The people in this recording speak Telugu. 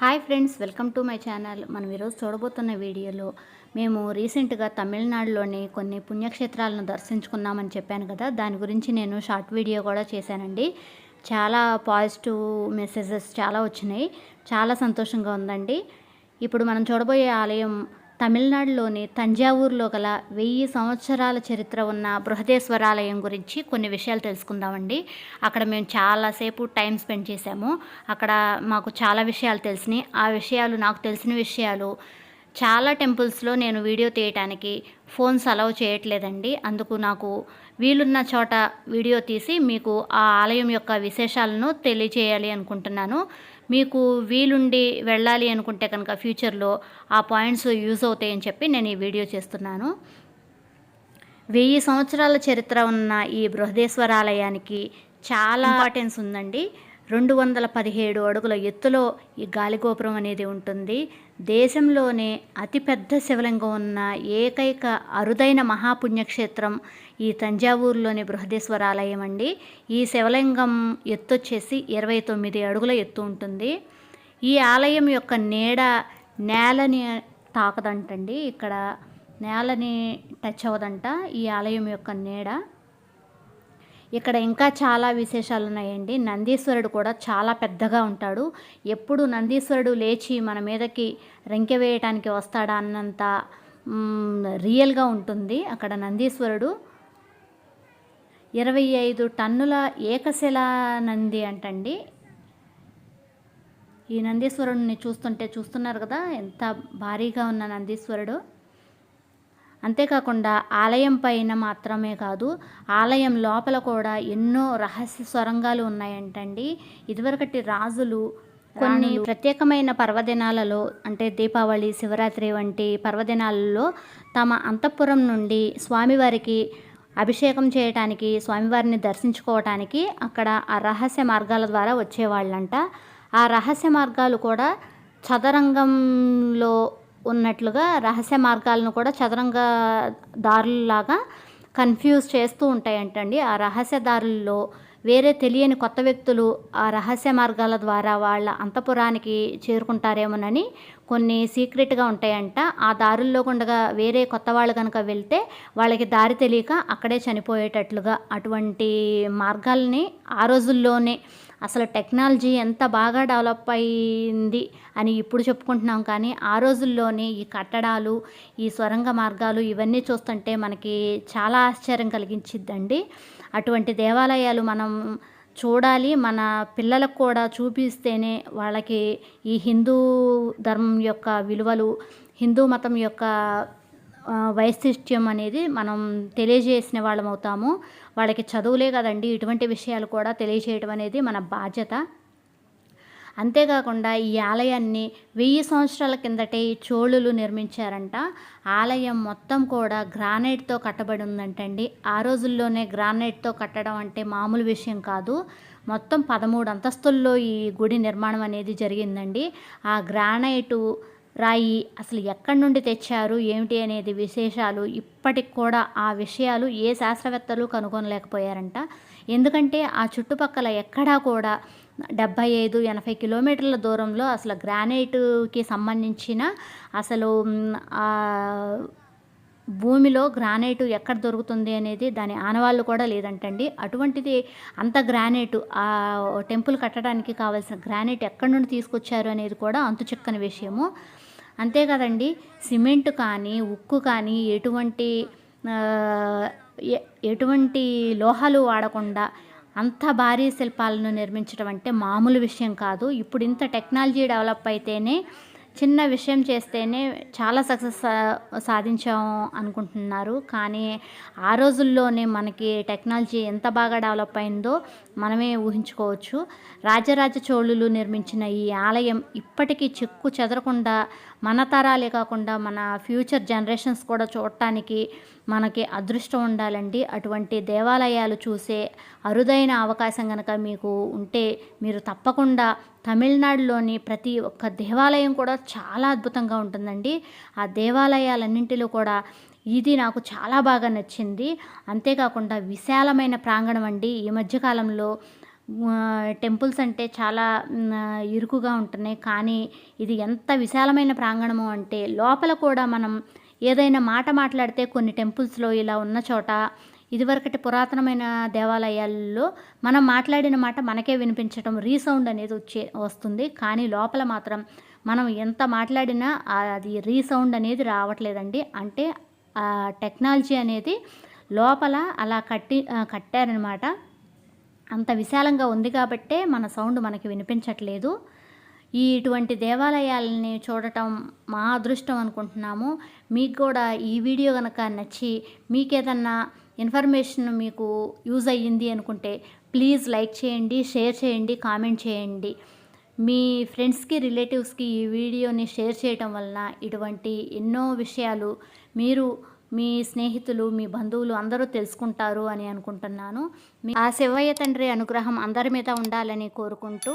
Hi friends welcome to my channel. మనం ఈరోజు చూడబోతున్న వీడియోలో మేము రీసెంట్గా తమిళనాడులోని కొన్ని పుణ్యక్షేత్రాలను దర్శించుకున్నామని చెప్పాను కదా. దాని గురించి నేను షార్ట్ వీడియో కూడా చేశానండి. చాలా పాజిటివ్ మెసేజెస్ చాలా వచ్చినాయి. చాలా సంతోషంగా ఉందండి. ఇప్పుడు మనం చూడబోయే ఆలయం తమిళనాడులోని తంజావూరులో గల వెయ్యి సంవత్సరాల చరిత్ర ఉన్న బృహదేశ్వరాలయం గురించి కొన్ని విషయాలు తెలుసుకుందామండి. అక్కడ మేము చాలాసేపు టైం స్పెండ్ చేశాము. అక్కడ మాకు చాలా విషయాలు తెలిసినాయి. ఆ విషయాలు నాకు తెలిసిన విషయాలు చాలా టెంపుల్స్లో నేను వీడియో తీయటానికి ఫోన్స్ అలౌ చేయట్లేదండి. అందుకు నాకు వీలున్న చోట వీడియో తీసి మీకు ఆ ఆలయం యొక్క విశేషాలను తెలియజేయాలి అనుకుంటున్నాను. మీకు వీలుండి వెళ్ళాలి అనుకుంటే కనుక ఫ్యూచర్లో ఆ పాయింట్స్ యూజ్ అవుతాయని చెప్పి నేను ఈ వీడియో చేస్తున్నాను. వెయ్యి సంవత్సరాల చరిత్ర ఉన్న ఈ బృహదేశ్వరాలయానికి చాలా ఇంపార్టెన్స్ ఉందండి. రెండు వందల పదిహేడు అడుగుల ఎత్తులో ఈ గాలిగోపురం అనేది ఉంటుంది. దేశంలోనే అతిపెద్ద శివలింగం ఉన్న ఏకైక అరుదైన మహాపుణ్యక్షేత్రం ఈ తంజావూరులోని బృహదేశ్వర ఆలయం అండి. ఈ శివలింగం ఎత్తు వచ్చేసి ఇరవై తొమ్మిది అడుగుల ఎత్తు ఉంటుంది. ఈ ఆలయం యొక్క నీడ నేలని తాకదంటండి. ఇక్కడ నేలని టచ్ అవ్వదంట. ఈ ఆలయం యొక్క నీడ ఇక్కడ ఇంకా చాలా విశేషాలు ఉన్నాయండి నందీశ్వరుడు కూడా చాలా పెద్దగా ఉంటాడు. ఎప్పుడు నందీశ్వరుడు లేచి మన మీదకి రెంకె వేయటానికి వస్తాడా అన్నంత రియల్గా ఉంటుంది. అక్కడ నందీశ్వరుడు ఇరవై ఐదు టన్నుల ఏకశిల నంది అంటండి. ఈ నందీశ్వరుడిని చూస్తుంటే చూస్తున్నారు కదా ఎంత భారీగా ఉన్న నందీశ్వరుడు. అంతేకాకుండా ఆలయం పైన మాత్రమే కాదు ఆలయం లోపల కూడా ఎన్నో రహస్య సొరంగాలు ఉన్నాయంటండి. ఇదివరకటి రాజులు కొన్ని ప్రత్యేకమైన పర్వదినాలలో అంటే దీపావళి శివరాత్రి వంటి పర్వదినాలలో తమ అంతఃపురం నుండి స్వామివారికి అభిషేకం చేయటానికి స్వామివారిని దర్శించుకోవటానికి అక్కడ ఆ రహస్య మార్గాల ద్వారా వచ్చేవాళ్ళంట. ఆ రహస్య మార్గాలు కూడా చదరంగంలో ఉన్నట్లుగా రహస్య మార్గాలను కూడా చదరంగ దారులలాగా కన్ఫ్యూజ్ చేస్తూ ఉంటాయంటండి. ఆ రహస్య దారుల్లో వేరే తెలియని కొత్త వ్యక్తులు ఆ రహస్య మార్గాల ద్వారా వాళ్ళ అంతపురానికి చేరుకుంటారేమోనని కొన్ని సీక్రెట్గా ఉంటాయంట. ఆ దారుల్లో ఉండగా వేరే కొత్త వాళ్ళు కనుక వెళ్తే వాళ్ళకి దారి తెలియక అక్కడే చనిపోయేటట్లుగా అటువంటి మార్గాల్ని ఆ రోజుల్లోనే అసలు టెక్నాలజీ ఎంత బాగా డెవలప్ అయింది అని ఇప్పుడు చెప్పుకుంటున్నాం. కానీ ఆ రోజుల్లోనే ఈ కట్టడాలు ఈ సొరంగ మార్గాలు ఇవన్నీ చూస్తుంటే మనకి చాలా ఆశ్చర్యం కలిగించిద్దండి. అటువంటి దేవాలయాలు మనం చూడాలి మన పిల్లలకు కూడా చూపిస్తేనే వాళ్ళకి ఈ హిందూ ధర్మం యొక్క విలువలు హిందూ మతం యొక్క వైశిష్ట్యం అనేది మనం తెలియజేసిన వాళ్ళం అవుతాము. వాళ్ళకి చదువులే కదండి ఇటువంటి విషయాలు కూడా తెలియజేయడం అనేది మన బాధ్యత. అంతేకాకుండా ఈ ఆలయాన్ని వెయ్యి సంవత్సరాల కిందటే ఈ చోళులు నిర్మించారంట. ఆలయం మొత్తం కూడా గ్రానైట్తో కట్టబడి ఉందంటండి ఆ రోజుల్లోనే గ్రానైట్తో కట్టడం అంటే మామూలు విషయం కాదు. మొత్తం పదమూడు అంతస్తుల్లో ఈ గుడి నిర్మాణం అనేది జరిగిందండి. ఆ గ్రానైటు రాయి అసలు ఎక్కడి నుండి తెచ్చారు? ఏమిటి అనేది విశేషాలు ఇప్పటికి కూడా ఆ విషయాలు ఏ శాస్త్రవేత్తలు కనుగొనలేకపోయారంట. ఎందుకంటే ఆ చుట్టుపక్కల ఎక్కడా కూడా డెబ్భై ఐదు ఎనభై కిలోమీటర్ల దూరంలో అసలు గ్రానైట్కి సంబంధించిన అసలు భూమిలో గ్రానైటు ఎక్కడ దొరుకుతుంది అనేది దాని ఆనవాళ్ళు కూడా లేదంటండి. అటువంటిది అంత గ్రానైట్ ఆ టెంపుల్ కట్టడానికి కావాల్సిన గ్రానైట్ ఎక్కడి నుండి తీసుకొచ్చారు అనేది కూడా అంతు చిక్కని విషయము. అంతే కదండి. సిమెంట్ కానీ ఉక్కు కానీ ఎటువంటి ఎటువంటి లోహాలు వాడకుండా అంత భారీ శిల్పాలను నిర్మించడం అంటే మామూలు విషయం కాదు. ఇప్పుడు ఇంత టెక్నాలజీ డెవలప్ అయితేనే చిన్న విషయం చేస్తేనే చాలా సక్సెస్ సాధించాము అనుకుంటున్నారు. కానీ ఆ రోజుల్లోనే మనకి టెక్నాలజీ ఎంత బాగా డెవలప్ అయిందో మనమే ఊహించుకోవచ్చు. రాజరాజ చోళులు నిర్మించిన ఈ ఆలయం ఇప్పటికీ చెక్కు చెదరకుండా మన తరాలే కాకుండా మన ఫ్యూచర్ జనరేషన్స్ కూడా చూడటానికి మనకి అదృష్టం ఉండాలండి. అటువంటి దేవాలయాలు చూసే అరుదైన అవకాశం కనుక మీకు ఉంటే మీరు తప్పకుండా తమిళనాడులోని ప్రతి ఒక్క దేవాలయం కూడా చాలా అద్భుతంగా ఉంటుందండి. ఆ దేవాలయాలన్నింటిలో కూడా ఇది నాకు చాలా బాగా నచ్చింది. అంతేకాకుండా విశాలమైన ప్రాంగణం అండి. ఈ మధ్యకాలంలో టెంపుల్స్ అంటే చాలా ఇరుకుగా ఉంటున్నాయి. కానీ ఇది ఎంత విశాలమైన ప్రాంగణము అంటే లోపల కూడా మనం ఏదైనా మాట మాట్లాడితే కొన్ని టెంపుల్స్లో ఇలా ఉన్న చోట ఇదివరకటి పురాతనమైన దేవాలయాల్లో మనం మాట్లాడిన మాట మనకే వినిపించటం రీసౌండ్ అనేది వచ్చే వస్తుంది. కానీ లోపల మాత్రం మనం ఎంత మాట్లాడినా అది రీసౌండ్ అనేది రావట్లేదండి. అంటే ఆ టెక్నాలజీ అనేది లోపల అలా కట్టి కట్టారనమాట. అంత విశాలంగా ఉంది కాబట్టే మన సౌండ్ మనకి వినిపించట్లేదు. ఈ ఇటువంటి దేవాలయాలని చూడటం మా అదృష్టం అనుకుంటున్నాము. మీకు కూడా ఈ వీడియో కనుక నచ్చి మీకేదన్నా ఇన్ఫర్మేషన్ మీకు యూజ్ అయ్యింది అనుకుంటే ప్లీజ్ లైక్ చేయండి షేర్ చేయండి కామెంట్ చేయండి. మీ ఫ్రెండ్స్కి రిలేటివ్స్కి ఈ వీడియోని షేర్ చేయటం వలన ఇటువంటి ఎన్నో విషయాలు మీరు మీ స్నేహితులు మీ బంధువులు అందరూ తెలుసుకుంటారు అని అనుకుంటున్నాను. మీ- ఆ శివయ్య తండ్రి అనుగ్రహం అందరి మీద ఉండాలని కోరుకుంటూ